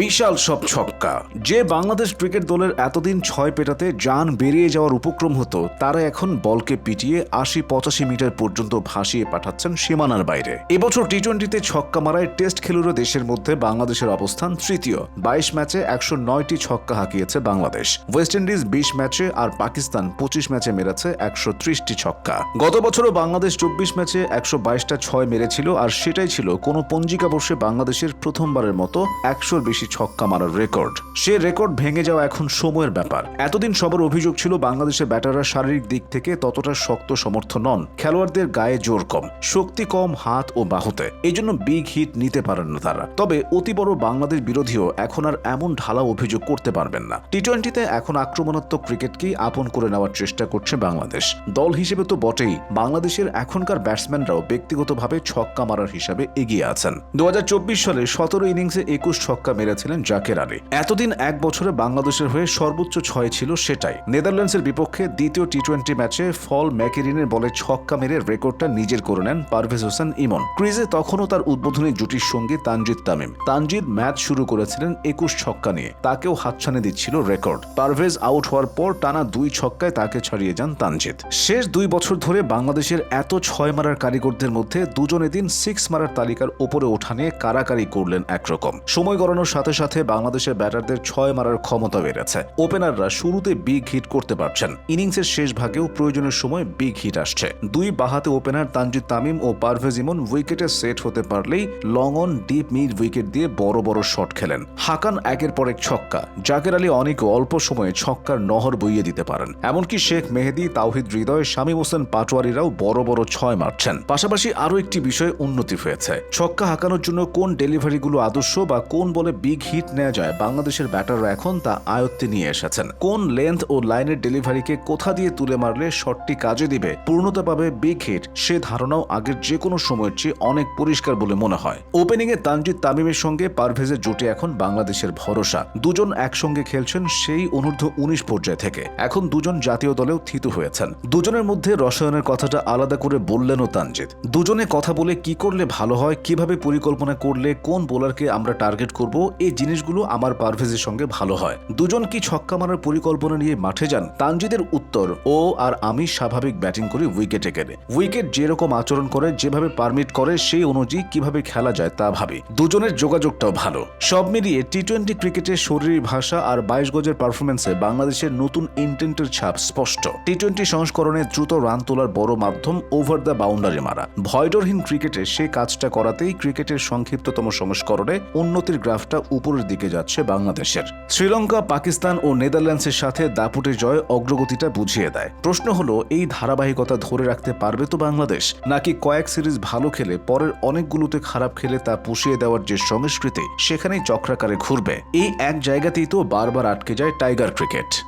বিশাল সব ছক্কা। যে বাংলাদেশ ক্রিকেট দলের এতদিন ছয় পেটাতে যান বেরিয়ে যাওয়ার উপক্রম হতো, তারা এখন বলকে পিটিয়ে আশি পঁচাশি মিটার পর্যন্ত ভাসিয়ে পাঠাচ্ছেন সীমানার বাইরে। এবছর টি টোয়েন্টিতে ছক্কা মারায় টেস্ট খেলুড়ো দেশের মধ্যে বাংলাদেশের অবস্থান তৃতীয়। বাইশ ম্যাচে একশো নয়টি ছক্কা হাঁকিয়েছে বাংলাদেশ। ওয়েস্ট ইন্ডিজ বিশ ম্যাচে আর পাকিস্তান পঁচিশ ম্যাচে মেরেছে একশো ত্রিশটি ছক্কা। গত বছরও বাংলাদেশ চব্বিশ ম্যাচে একশো বাইশটা ছয় মেরেছিল, আর সেটাই ছিল কোনো পঞ্জিকা বর্ষে বাংলাদেশের প্রথমবারের মতো একশোর বেশি ছক্কা মারার রেকর্ড। সে রেকর্ড ভেঙে যাওয়া এখন সময়ের ব্যাপার। এতদিন সবার অভিযোগ ছিল বাংলাদেশের ব্যাটাররা শারীরিক দিক থেকে ততটা শক্ত সমর্থ নন। খেলোয়াড়দের গায়ে জোর কম, শক্তি কম হাত ও বাহুতে। এই জন্য বিগ হিট নিতে পারেন না তারা। তবে অতি বড় বাংলাদেশ বিরোধীও এখন আর এমন ঢালা অভিযোগ করতে পারবেন না। টি টোয়েন্টিতে এখন আক্রমণাত্মক ক্রিকেটকেই আপন করে নেওয়ার চেষ্টা করছে বাংলাদেশ। দল হিসেবে তো বটেই। বাংলাদেশের এখনকার ব্যাটসম্যানরাও ব্যক্তিগতভাবে ছক্কা মারার হিসাবে এগিয়ে আছেন। দু হাজার চব্বিশ সালে সতেরো ইনিংসে একুশ ছক্কা মেরেছিলেন জাকের আলী। এতদিন এক বছরে বাংলাদেশের হয়ে সর্বোচ্চ ছয় ছিল সেটাই। নেদারল্যান্ডসের বিপক্ষে দ্বিতীয় টি টোয়েন্টি ম্যাচে ফল ম্যাকেরিনের বলে ছক্কা মেরে রেকর্ডটা নিজের করে নেন পারভেজ হোসেন ইমন। ক্রিজে তখনও তার উদ্বোধনী জুটির সঙ্গে তানজিদ তামিম। তানজিদ ম্যাচ শুরু করেছিলেন একুশ ছক্কা নিয়ে। তাকেও হাতছানি দিচ্ছিল রেকর্ড। পারভেজ আউট হওয়ার পর টানা দুই ছক্কায় তাকে ছাড়িয়ে যান তানজিদ। শেষ দুই বছর ধরে বাংলাদেশের এত ছয় মারার কারিগরদের মধ্যে দুজনে দিন সিক্স মারার তালিকার ওপরে ওঠা নিয়ে কারাকারি করলেন একরকম। সময় গড়ানোর সাথে সাথে বাংলাদেশের ব্যাটারদের ছয় মারার ক্ষমতা বেড়েছে। ওপেনাররা শুরুতে বিগ হিট করতে পারছেন। ইনিংসের শেষ ভাগেও প্রয়োজনের সময় বিগ হিট আসছে। দুই বাহাতে ওপেনার তানজিদ তামিম ও পারভেজ ইমন উইকেটে সেট হতে পারলেই long on deep mid wicket দিয়ে বড় বড় শট খেলেন। হাকান একের পর এক ছক্কা। জাকের আলী অনেক অল্প সময়ে ছক্কার নহর বইয়ে দিতে পারেন। এমনকি শেখ মেহেদি, তাওহিদ হৃদয়, শামীম হোসেন পাটোয়ারিরাও বড় বড় ছয় মারছেন। পাশাপাশি আরও একটি বিষয়ে উন্নতি হয়েছে। ছক্কা হাঁকানোর জন্য কোন ডেলিভারিগুলো আদর্শ বা কোন বলে বিগ হিট নেওয়া যায়, বাংলাদেশের ব্যাটাররা এখন তা আয়ত্তে নিয়ে এসেছেন। কোন লেন্থ ও লাইনের ডেলিভারিকে কোথা দিয়ে তুলে মারলে শটটি কাজে দিবে? পূর্ণতা পাবে বিগ হিট। সে ধারণাও আগের যে কোনো সময়ের চেয়ে অনেক পরিষ্কার বলে মনে হয়। ওপেনিংয়ে তানজিদ তামিমের সঙ্গে পারভেজের জুটি এখন বাংলাদেশের ভরসা। দুজন একসঙ্গে খেলছেন সেই অনূর্ধ্ব উনিশ পর্যায় থেকে। এখন দুজন জাতীয় দলেও থিতু হয়েছেন। দুজনের মধ্যে রসায়নের কথাটা আলাদা করে বললেনও তানজিদ। দুজনে কথা বলে কি করলে ভালো হয়, কীভাবে পরিকল্পনা করলে কোন বোলারকে আমরা টার্গেট করব এই জিনিসগুলো আমার পারভেজের সঙ্গে ভালো হয়। দুজন কি ছক্কা মারার পরিকল্পনা নিয়ে মাঠে যান? তানজিদের উত্তর, ও আর আমি স্বাভাবিক ব্যাটিং করি উইকেটে গেলে উইকেট যেরকম আচরণ করে, যেভাবে পারমিট করে, সেই অনুযায়ী কীভাবে খেলা যায় তা ভাবি। দুজনের যোগাযোগটাও ভালো। সব মিলিয়ে টি টোয়েন্টি ক্রিকেটের শরীরী ভাষা আর বাইশ গজের পারফরমেন্সে বাংলাদেশের নতুন ইন্টেন্টের ছাপ স্পষ্ট। টি টোয়েন্টি সংস্করণে দ্রুত রান তোলার বড় মাধ্যম ওভার দ্য বাউন্ডারি মারা। ভয়ডরহীন ক্রিকেটে সে কাজটা করাতেই ক্রিকেটের সংক্ষিপ্ততম সংস্করণে উন্নতির গ্রাফটা উপরের দিকে যাচ্ছে বাংলাদেশের। শ্রীলঙ্কা, পাকিস্তান ও নেদারল্যান্ডসের সাথে দাপুটে জয় অগ্রগতিটা বুঝিয়ে দেয়। প্রশ্ন হলো, এই ধারাবাহিকতা ধরে রাখতে পারবে তো বাংলাদেশ? নাকি কয়েক সিরিজ ভালো খেলে পরের অনেকগুলোতে খারাপ খেলে তা পুষিয়ে দেওয়ার যে সংস্কৃতি, সেখানেই চক্রাকারে ঘুরবে? এই এক জায়গাতেই তো বারবার আটকে যায় টাইগার ক্রিকেট।